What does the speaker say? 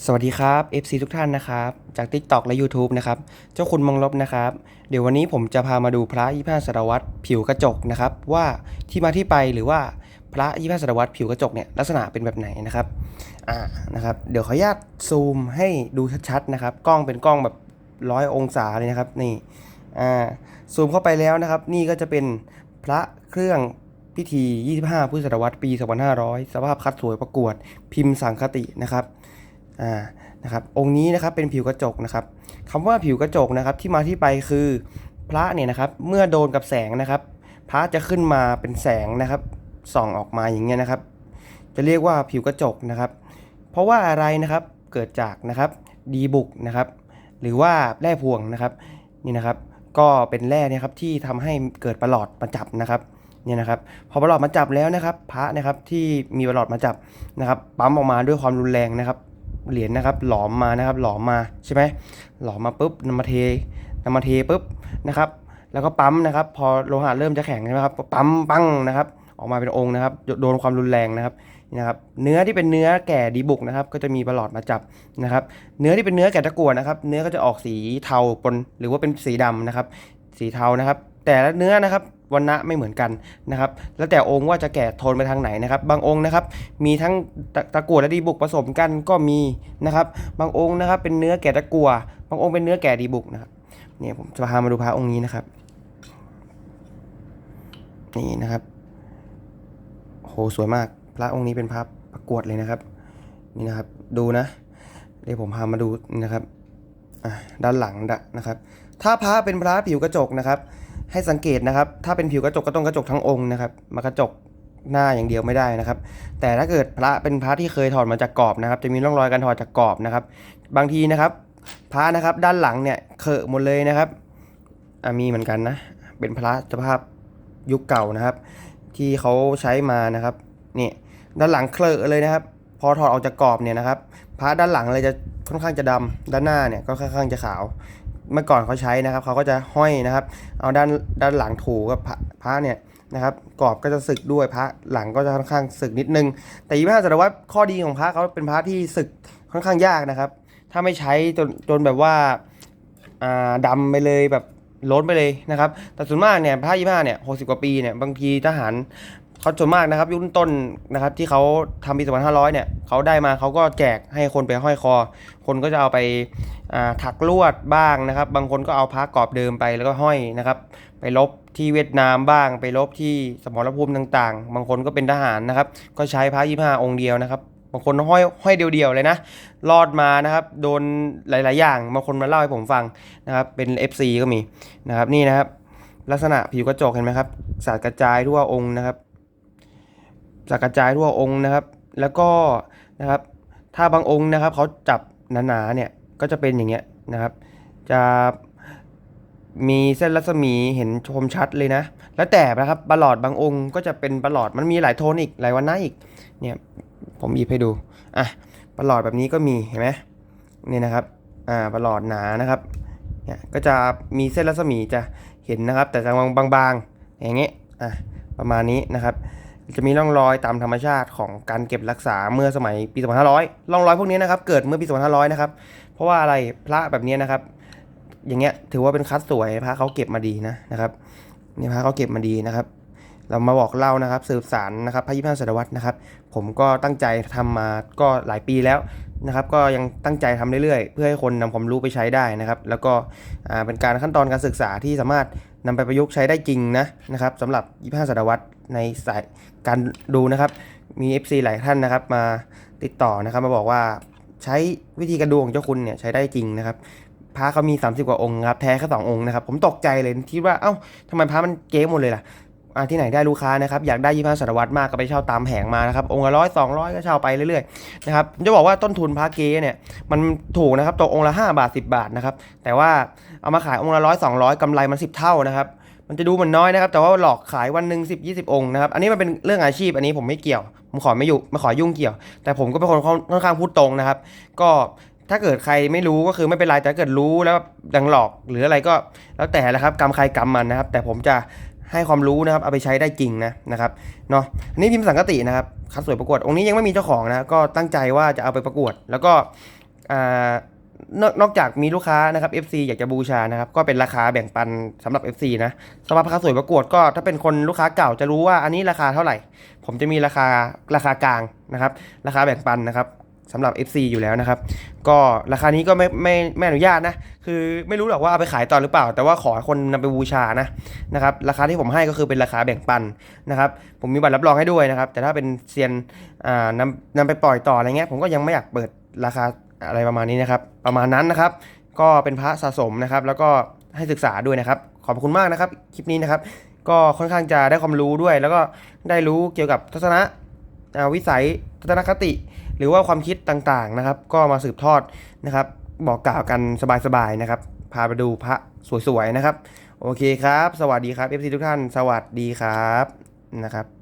สวัสดีครับ FC ทุกท่านนะครับ จาก TikTok และ YouTube นะครับ เจ้าคุณมองลบนะครับ เดี๋ยววันนี้ผมจะพามาดูพระยี่ห้าศตวรรผิวกระจกนะครับ ว่าที่มาที่ไปหรือว่าพระยี่ห้าศตวรรผิวกระจกเนี่ยลักษณะเป็นแบบไหนนะครับอ่านะครับ เดี๋ยวขออนุญาตซูมให้ดูชัดๆนะครับ กล้องเป็นกล้องแบบร้อยองศาเลยนะครับนี่อ่าซูมเข้าไปแล้วนะครับ นี่ก็จะเป็นพระเครื่องพิธี 25 พุทธศตวรรษปี 2500 สภาพคัดสวยประกวด พิมพ์สังคตินะครับ อ่านะครับองค์นี้นะครับเป็นผิวกระจกนะครับคำว่าผิวกระจกนะครับที่มาที่ไปคือพระเนี่ยนะครับเมื่อโดนกับแสงนะครับ พระจะขึ้นมาเป็นแสงนะครับส่องออกมาอย่างเงี้ยนะครับ จะเรียกว่าผิวกระจกนะครับ เพราะว่าอะไรนะครับเกิดจากนะครับดีบุกนะครับ หรือว่าแร่พวงนะครับนี่นะครับ ก็เป็นแร่เนี่ยครับที่ทำให้เกิดประหลอดมาจับนะครับเนี่ยนะครับพอประหลอดมาจับแล้วนะครับ พระนะครับที่มีประหลอดมาจับนะครับปั๊มออกมาด้วยความรุนแรงนะครับ เหรียญนะครับ หลอมมานะครับ หลอมมาใช่ไหมหลอมมาปุ๊บนำมาเทนำมาเทปุ๊บนะครับ แล้วก็ปั๊มนะครับ พอโลหะเริ่มจะแข็งใช่ไหมครับปั๊มปั้งนะครับ ออกมาเป็นองค์นะครับ โดนความรุนแรงนะครับนี่นะครับ เนื้อที่เป็นเนื้อแก่ดีบุกนะครับ ก็จะมีประหลอดมาจับนะครับ เนื้อที่เป็นเนื้อแก่ตะกั่วนะครับ เนื้อก็จะออกสีเทาปนหรือว่าเป็นสีดำนะครับ สีเทานะครับ แต่ละเนื้อนะครับ วันณะไม่เหมือนกันนะครับ แล้วแต่องค์ว่าจะแก่โทนไปทางไหนนะครับ บางองค์นะครับ มีทั้งตะตะกั่วและดีบุกผสมกันก็มีนะครับ บางองค์นะครับ เป็นเนื้อแก่ตะกั่วบางองค์เป็นเนื้อแก่ดีบุกนะครับเนี่ยผมจะพามาดูพระองค์นี้นะครับนี่นะครับโหสวยมาก พระองค์นี้เป็นพระประกวดเลยนะครับ นี่นะครับ ดูนะเดี๋ยวผมพามาดูนะครับด้านหลังนะครับ ถ้าพระเป็นพระผิวกระจกนะครับ ให้สังเกตนะครับ ถ้าเป็นผิวกระจกก็ต้องกระจกทั้งองค์นะครับ มากระจกหน้าอย่างเดียวไม่ได้นะครับ แต่ถ้าเกิดพระเป็นพระที่เคยถอดมาจากกรอบนะครับ จะมีร่องรอยการถอดจากกรอบนะครับ บางทีนะครับพระนะครับด้านหลังเนี่ยเขอะหมดเลยนะครับมีเหมือนกันนะ เป็นพระสภาพยุคเก่านะครับ ที่เขาใช้มานะครับนี่ด้านหลังเคลอะเลยนะครับ พอถอดออกจากกรอบเนี่ยนะครับพระด้านหลังเลยจะค่อนข้างจะดำด้านหน้าเนี่ยก็ค่อนข้างจะขาว เมื่อก่อนเขาใช้นะครับเขาก็จะห้อยนะครับ เอาด้านด้านหลังถูกับพระเนี่ยนะครับกรอบก็จะสึกด้วยพระหลังก็จะค่อนข้างสึกนิดนึง แต่ยี่ห้าศตวรรข้อดีของพระเขาเป็นพระที่สึกค่อนข้างยากนะครับ ถ้าไม่ใช้จนจนแบบว่าอ่าดำไปเลยแบบล้นไปเลยนะครับ แต่ส่วนมากเนี่ยพระยี่ห้าเนี่ยหกสิบกว่าปีเนี่ยบางทีทหาร เขาส่วนมากนะครับ ยุคต้นนะครับที่เขาทำปี2500เนี่ยเขาได้มาเขาก็แจกให้คนไปห้อยคอ คนก็จะเอาไปาถักลวดบ้างนะครับ บางคนก็เอาพระกรอบเดิมไปแล้วก็ห้อยนะครับ ไปลบที่เวียดนามบ้าง ไปลบที่สมรภูมิต่างๆ บางคนก็เป็นทหารนะครับ ก็ใช้พระยี่ห้าองค์เดียวนะครับบางคนห้อยห้อยเดียวๆเลยนะ รอดมานะครับ โดนหลาย ๆ อย่าง บางคนมาเล่าให้ผมฟังนะครับ เป็น FC ก็มีนะครับ นี่นะครับ ลักษณะผิวกระจกเห็นไหมครับ สาดกระจายทั่วองค์นะครับ สาดกระจายทั่วองค์นะครับ แล้วก็นะครับ ถ้าบางองค์นะครับเขาจับหนาๆเนี่ยก็จะเป็นอย่างเงี้ยนะครับ จะมีเส้นรัศมีเห็นชมชัดเลยนะ แล้วแต่นะครับประหลอดบางองค์ก็จะเป็นประหลอดมันมีหลายโทนอีกหลายวันนะอีก เนี่ยผมหยิบให้ดูอะประหลอดแบบนี้ก็มีเห็นไหมนี่นะครับอ่าประหลอดหนานะครับเนี่ยก็จะมีเส้นรัศมีจะเห็นนะครับ แต่จะบางๆอย่างเงี้ยอะประมาณนี้นะครับ จะมีร่องรอยตามธรรมชาติของการเก็บรักษาเมื่อสมัยปี 2500ร่องรอยพวกนี้นะครับเกิดเมื่อปี 2500 นะครับ เพราะว่าอะไรพระแบบนี้นะครับ อย่างเงี้ยถือว่าเป็นคัดสวยพระเขาเก็บมาดีนะนะครับนี่พระเขาเก็บมาดีนะครับ เรามาบอกเล่านะครับสืบสารนะครับพระยี่ห้าศตวรรษนะครับ ผมก็ตั้งใจทำมาก็หลายปีแล้วนะครับ ก็ยังตั้งใจทำเรื่อยๆ เพื่อให้คนนำความรู้ไปใช้ได้นะครับ แล้วก็เป็นการขั้นตอนการศึกษาที่สามารถ นำไปประยุกต์ใช้ได้จริงนะนะครับสำหรับยี่ห้าศตวรรษในสายการดูนะครับ มี FC หลายท่านนะครับมาติดต่อนะครับ มาบอกว่าใช้วิธีการดูของเจ้าคุณเนี่ยใช้ได้จริงนะครับพระเขามี 30 กว่าองค์ครับแท้แค่สององค์นะครับ ผมตกใจเลยคิดว่าเอ้าทำไมพระมันเก๊หมดเลยล่ะ อ่าที่ไหนได้ลูกค้านะครับอยากได้ยี่ห้าศตวรรมากก็ไปเช่าตามแผงมานะครับองค์ละร้อยสองร้อยก็เช่าไปเรื่อยๆนะครับผมจะบอกว่าต้นทุนพระเก๊เนี่ยมันถูกนะครับตกองค์ละ5บาท 10 บาทนะครับแต่ว่าเอามาขายองค์ละร้อยสองร้อยกำไรมัน 10 เท่านะครับมันจะดูเหมือนน้อยนะครับแต่ว่าหลอกขายวันหนึ่งสิบยี่สิบองค์นะครับอันนี้มันเป็นเรื่องอาชีพอันนี้ผมไม่เกี่ยว ผมขอไม่อยู่ไม่ขอยุ่งเกี่ยว แต่ผมก็เป็นคนค่อนข้างพูดตรงนะครับ ก็ถ้าเกิดใครไม่รู้ก็คือไม่เป็นไรแต่เกิดรู้แล้วดังหลอกหรืออะไรก็แล้วแต่แหละครับกรรมใครกรรมมันนะครับ แต่ผมจะ ให้ความรู้นะครับเอาไปใช้ได้จริงนะนะครับเนาะอันนี้พิมพ์สังกตินะครับคัดสวยประกวดองค์นี้ยังไม่มีเจ้าของนะก็ตั้งใจว่าจะเอาไปประกวด แล้วก็อ่านอกนอกจากมีลูกค้านะครับ FC อยากจะบูชานะครับ ก็เป็นราคาแบ่งปันสำหรับ FC นะสำหรับพระสวยประกวดก็ถ้าเป็นคนลูกค้าเก่าจะรู้ว่าอันนี้ราคาเท่าไหร่ ผมจะมีราคาราคากลางนะครับ ราคาแบ่งปันนะครับ สำหรับ FC อยู่แล้วนะครับ ก็ราคานี้ก็ไม่ไม่ไม่อนุญาตนะ คือไม่รู้หรอกว่าเอาไปขายต่อหรือเปล่า แต่ว่าขอคนนำไปบูชานะนะครับ ราคาที่ผมให้ก็คือเป็นราคาแบ่งปันนะครับ ผมมีบัตรรับรองให้ด้วยนะครับ แต่ถ้าเป็นเซียนอ่านำนำไปปล่อยต่ออะไรเงี้ย ผมก็ยังไม่อยากเปิดราคาอะไรประมาณนี้นะครับ ประมาณนั้นนะครับ ก็เป็นพระสะสมนะครับ แล้วก็ให้ศึกษาด้วยนะครับ ขอบคุณมากนะครับ คลิปนี้นะครับ ก็ค่อนข้างจะได้ความรู้ด้วย แล้วก็ได้รู้เกี่ยวกับทัศนะอ่าวิสัยทัศนคติ รือว่าความคิดต่างๆนะครับ ก็มาสืบทอดนะครับ บอกกล่าวกันสบายๆนะครับ พาไปดูพระสวยๆนะครับ โอเคครับ สวัสดีครับ FC ทุกท่าน สวัสดีครับนะครับ